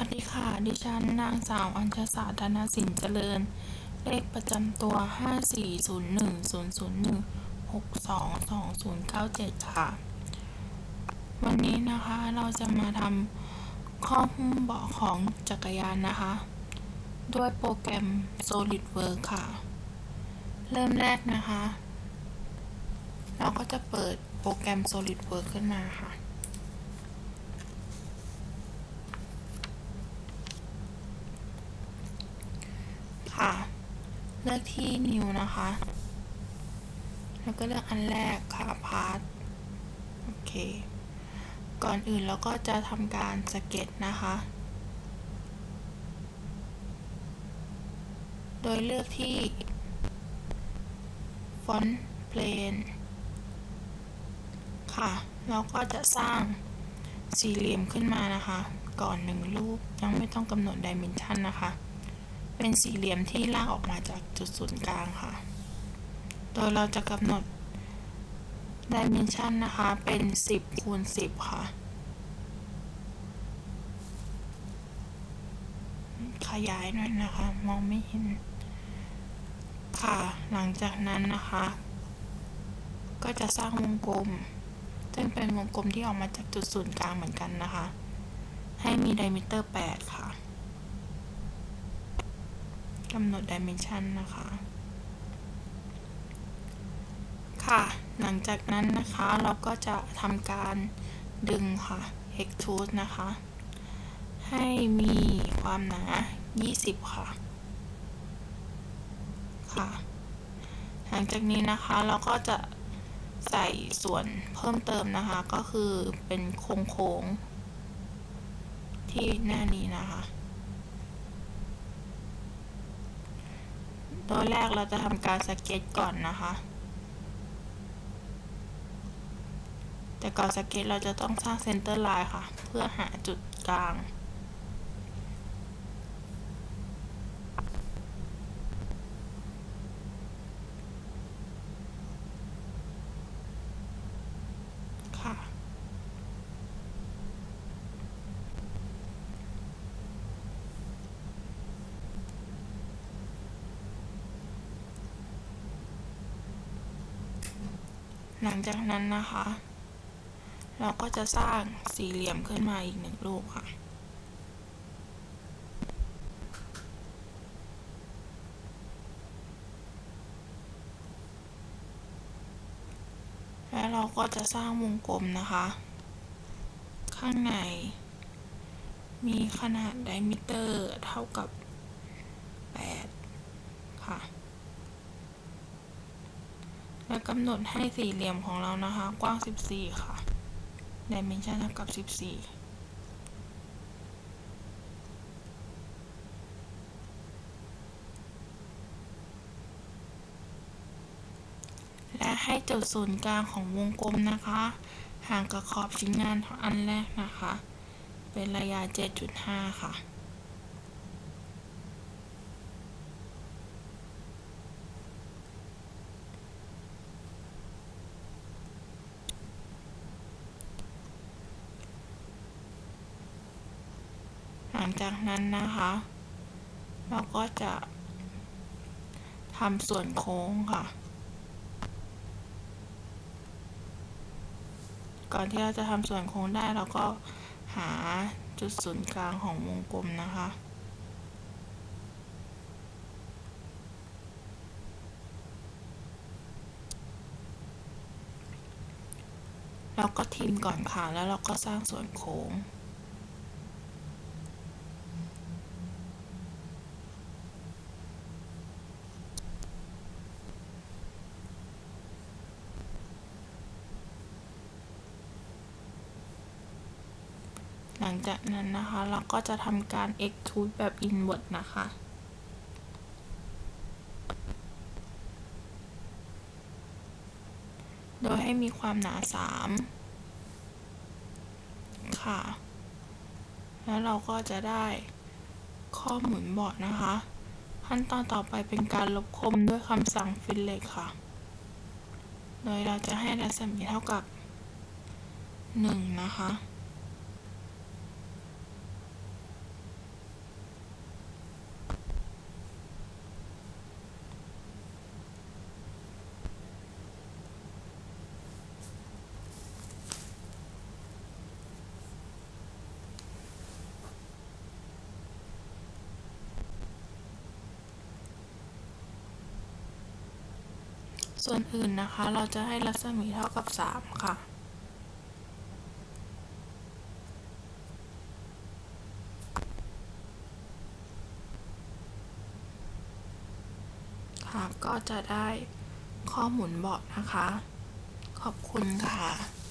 วัสดีค่ะ ดิฉันนางสาวอัญชสาธนสินเจริญ เลขประจำตัว 54010062297 ค่ะ วันนี้นะคะเราจะมาทำข้อหุ้มเบาะของจักรยานนะคะ ด้วยโปรแกรม SolidWorks ค่ะ เริ่มแรกนะคะ เราก็จะเปิดโปรแกรม SolidWorks ขึ้นมาค่ะ เลือกที่ New นะคะ แล้วก็เลือกอันแรกค่ะ Part โอเค ก่อนอื่นเราก็จะทำการสเก็ตนะคะ โดยเลือกที่ Font Plane ค่ะ เราก็จะสร้างสี่เหลี่ยมขึ้นมานะคะ ก่อนหนึ่งรูปยังไม่ต้องกำหนด Dimension นะคะ เป็นสี่เหลี่ยมที่ลากออกมาจากจุดศูนย์กลางค่ะ โดยเราจะกำหนด Dimension นะคะ เป็น 10คูณ10 ค่ะ ขยายหน่อยนะคะ มองไม่เห็น ค่ะ หลังจากนั้นนะคะ ก็จะสร้างวงกลม ซึ่งเป็นวงกลมที่ออกมาจากจุดศูนย์กลางเหมือนกันนะคะ ให้มี diameter 8ค่ะ กำหนด dimension นะคะ ค่ะ หลังจากนั้นนะคะเราก็จะทำการดึงค่ะ extrude นะคะ ให้มีความหนา 20 ค่ะ ค่ะ หลังจากนี้นะคะเราก็จะใส่ส่วนเพิ่มเติมนะคะ ก็คือเป็นโค้งๆที่หน้านี้นะคะ โดยแรกเราจะทำการสเก็ตก่อนนะคะ แต่ก่อนสเก็ตเราจะต้องสร้างเซนเตอร์ไลน์ค่ะ เพื่อหาจุดกลาง ค่ะ หลังจากนั้นนะคะ เราก็จะสร้างสี่เหลี่ยมขึ้นมาอีกหนึ่งรูปค่ะ แล้วเราก็จะสร้างวงกลมนะคะ ข้างในมีขนาดไดมิเตอร์เท่ากับ 8 ค่ะ แล้วกำหนดให้สี่เหลี่ยมของเรานะคะ กว้าง 14 ค่ะ dimension เท่ากับ 14และให้จุดศูนย์กลางของวงกลมนะคะ ห่างกับขอบชิ้นงานอันแรกนะคะ เป็นระยะ 7.5 ค่ะ ลังจากนั้นนะคะ เราก็จะทำส่วนโค้งค่ะ ก่อนที่เราจะทำส่วนโค้งได้เราก็หาจุดศูนย์กลางของวงกลมนะคะเราก็ทิมก่อนค่ะ แล้วเราก็สร้างส่วนโค้ง หลังจากนั้นนะคะ เราก็จะทำการ extrude แบบ inward นะคะโดยให้มีความหนา 3 ค่ะ แล้วเราก็จะได้ข้อหมุนเบาะนะคะ ขั้นตอนต่อไปเป็นการลบคมด้วยคำสั่งฟิลเล็กค่ะ โดยเราจะให้รัศมีเท่ากับ 1 นะคะ ส่วนอื่นนะคะ เราจะให้รัศมีเท่ากับ 3 ค่ะ ค่ะก็จะได้ข้อมูลเบาะนะคะ ขอบคุณค่ะ